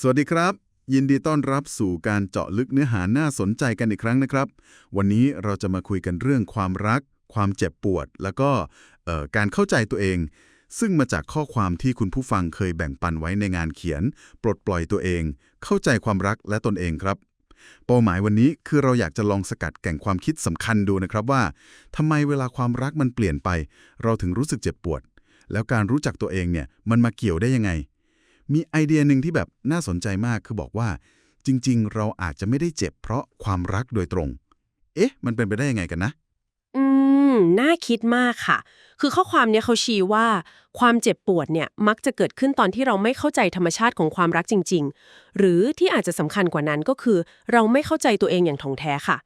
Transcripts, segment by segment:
สวัสดีครับ ยินดีต้อนรับสู่การเจาะลึกเนื้อหาน่าสนใจกันอีกครั้งนะครับ วันนี้เราจะมาคุยกันเรื่องความรัก ความเจ็บปวด แล้วก็การเข้าใจตัวเอง ซึ่งมาจากข้อความที่คุณผู้ฟังเคยแบ่งปันไว้ในงานเขียน ปลดปล่อยตัวเอง เข้าใจความรักและตนเองครับ เป้าหมายวันนี้คือเราอยากจะลองสกัดแก่งความคิดสำคัญดูนะครับว่าทำไมเวลาความรักมันเปลี่ยนไป เราถึงรู้สึกเจ็บปวด แล้วการรู้จักตัวเองเนี่ยมันมาเกี่ยวได้ยังไง มีไอเดียหนึ่งที่แบบน่าสนใจมากคือบอกว่า จริง ๆ เราอาจจะไม่ได้เจ็บเพราะความรักโดยตรง เอ๊ะ มันเป็นไปได้ยังไงกันนะ น่าคิดมากค่ะ คือข้อความเนี้ยเขาชี้ว่า ความเจ็บปวดเนี่ยมักจะเกิดขึ้นตอนที่เราไม่เข้าใจธรรมชาติของความรักจริง ๆ หรือที่อาจจะสำคัญกว่านั้นก็คือ เราไม่เข้าใจตัวเองอย่างถ่องแท้ค่ะ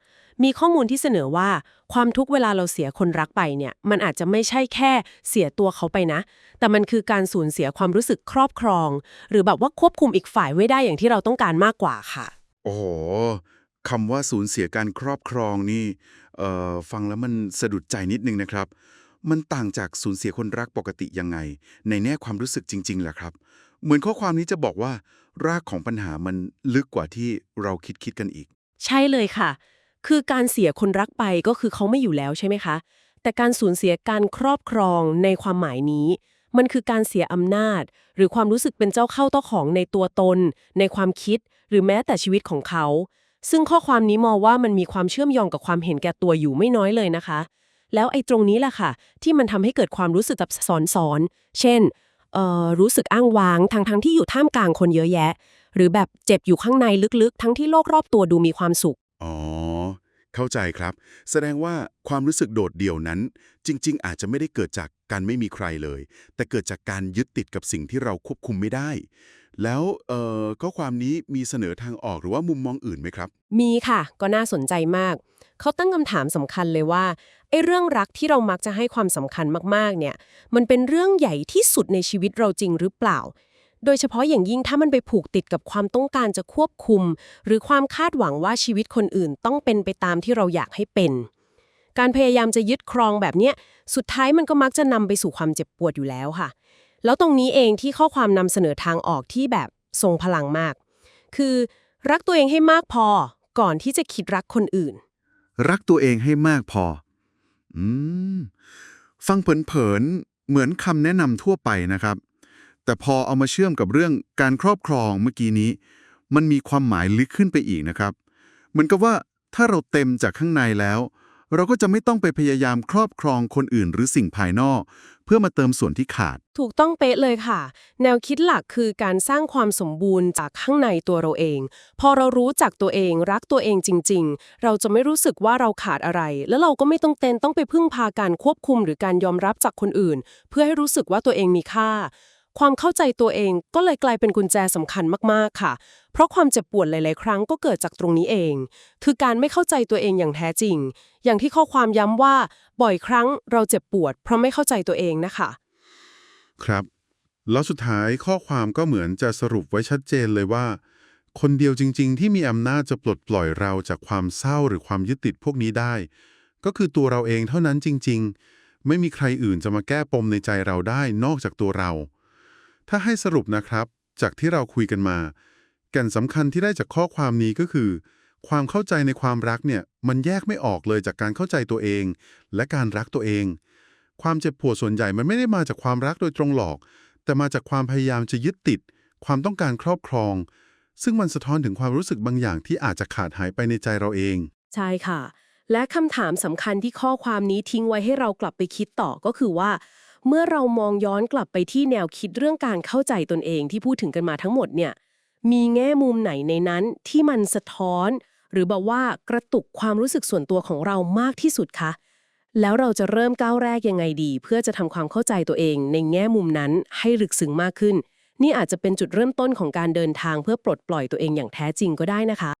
มีข้อมูลที่เสนอว่า ความทุกเวลาเราเสียคนรักไปเนี่ย มันอาจจะไม่ใช่แค่เสียตัวเขาไปนะ แต่มันคือการสูญเสียความรู้สึกครอบครอง หรือแบบว่าควบคุมอีกฝ่ายไว้ได้อย่างที่เราต้องการมากกว่าค่ะ โอ้โห คำว่าสูญเสียการครอบครองนี่ฟังแล้วมันสะดุดใจนิดนึงนะครับ มันต่างจากสูญเสียคนรักปกติยังไง ในแง่ความรู้สึกจริงๆแหละครับ เหมือนข้อความนี้จะบอกว่า รากของปัญหามันลึกกว่าที่เราคิดคิดกันอีก ใช่เลยค่ะ คือการเสียคนรักไปก็คือเขาไม่อยู่แล้วใช่ไหมคะ แต่การสูญเสียการครอบครองในความหมายนี้มันคือการเสียอำนาจ หรือความรู้สึกเป็นเจ้าเข้าเจ้าของในตัวตน ในความคิด หรือแม้แต่ชีวิตของเขา ซึ่งข้อความนี้มองว่ามันมีความเชื่อมโยงกับความเห็นแก่ตัวอยู่ไม่น้อยเลยนะคะ แล้วไอ้ตรงนี้แหละค่ะ ที่มันทำให้เกิดความรู้สึกซับซ้อนๆเช่นเอ่อรู้สึกอ้างว้างทั้งทั้งๆที่อยู่ท่ามกลางคนเยอะแยะ หรือแบบเจ็บอยู่ข้างในลึกๆ ทั้งที่โลกรอบตัวดูมีความสุข อ๋อ เข้าใจครับ แสดงว่าความรู้สึกโดดเดี่ยวนั้น จริง ๆ อาจจะไม่ได้เกิดจากการไม่มีใครเลย แต่เกิดจากการยึดติดกับสิ่งที่เราควบคุมไม่ได้ แล้วเอ่อข้อความนี้มีเสนอทางออกหรือว่ามุมมองอื่นไหมครับ มีค่ะ ก็น่าสนใจมาก เขาตั้งคำถามสำคัญเลยว่าไอ้เรื่องรักที่เรามักจะให้ความสำคัญมากๆ เนี่ย มันเป็นเรื่องใหญ่ที่สุดในชีวิตเราจริงหรือเปล่า โดยเฉพาะอย่างยิ่งถ้ามันไปผูกติดกับความต้องการจะควบคุม หรือความคาดหวังว่าชีวิตคนอื่นต้องเป็นไปตามที่เราอยากให้เป็น การพยายามจะยึดครองแบบเนี้ยสุดท้ายมันก็มักจะนำไปสู่ความเจ็บปวดอยู่แล้วค่ะ แล้วตรงนี้เองที่ข้อความนำเสนอทางออกที่แบบทรงพลังมาก คือ รักตัวเองให้มากพอก่อนที่จะคิดรักคนอื่น รักตัวเองให้มากพอ อืม ฟังเผินๆ เหมือนคำแนะนำทั่วไปนะครับ แต่พอเอามาเชื่อมกับเรื่องการครอบครองเมื่อกี้นี้ มันมีความหมายลึกขึ้นไปอีกนะครับ เหมือนกับว่าถ้าเราเต็มจากข้างในแล้ว เราก็จะไม่ต้องไปพยายามครอบครองคนอื่นหรือสิ่งภายนอก เพื่อมาเติมส่วนที่ขาด ถูกต้องเป๊ะเลยค่ะ แนวคิดหลักคือการสร้างความสมบูรณ์จากข้างในตัวเราเอง พอเรารู้จักตัวเอง รักตัวเองจริง ๆ เราจะไม่รู้สึกว่าเราขาดอะไร แล้วเราก็ไม่ต้องเต้นต้องไปพึ่งพาการควบคุมหรือการยอมรับจากคนอื่น เพื่อให้รู้สึกว่าตัวเองมีค่า ความเข้าใจตัวเองก็เลยกลายเป็นกุญแจสำคัญมากๆค่ะ เพราะความเจ็บปวดหลาย ๆ ครั้งก็เกิดจากตรงนี้เอง คือการไม่เข้าใจตัวเองอย่างแท้จริง อย่างที่ข้อความย้ำว่า บ่อยครั้งเราเจ็บปวด เพราะไม่เข้าใจตัวเองนะคะ ครับ แล้วสุดท้ายข้อความก็เหมือนจะสรุปไว้ชัดเจนเลยว่า คนเดียวจริง ๆ ที่มีอำนาจจะปลดปล่อยเราจากความเศร้าหรือความยึดติดพวกนี้ได้ ก็คือตัวเราเองเท่านั้นจริง ๆ ไม่มีใครอื่นจะมาแก้ปมในใจเราได้นอกจากตัวเรา ถ้าให้สรุปนะครับ จากที่เราคุยกันมา แก่นสำคัญที่ได้จากข้อความนี้ก็คือ ความเข้าใจในความรักเนี่ย มันแยกไม่ออกเลยจากการเข้าใจตัวเอง และการรักตัวเอง ความเจ็บปวดส่วนใหญ่มันไม่ได้มาจากความรักโดยตรงหรอก แต่มาจากความพยายามจะยึดติด ความต้องการครอบครอง ซึ่งมันสะท้อนถึงความรู้สึกบางอย่างที่อาจจะขาดหายไปในใจเราเอง ใช่ค่ะ และคำถามสำคัญที่ข้อความนี้ทิ้งไว้ให้เรากลับไปคิดต่อก็คือว่า เมื่อเรามองย้อนกลับไปที่แนวคิดเรื่องการเข้าใจตนเองที่พูดถึงกันมาทั้งหมดเนี่ย มีแง่มุมไหนในนั้นที่มันสะท้อน หรือแบบว่ากระตุกความรู้สึกส่วนตัวของเรามากที่สุดคะ แล้วเราจะเริ่มก้าวแรกยังไงดี เพื่อจะทำความเข้าใจตัวเองในแง่มุมนั้นให้ลึกซึ้งมากขึ้น นี่อาจจะเป็นจุดเริ่มต้นของการเดินทางเพื่อปลดปล่อยตัวเองอย่างแท้จริงก็ได้นะคะ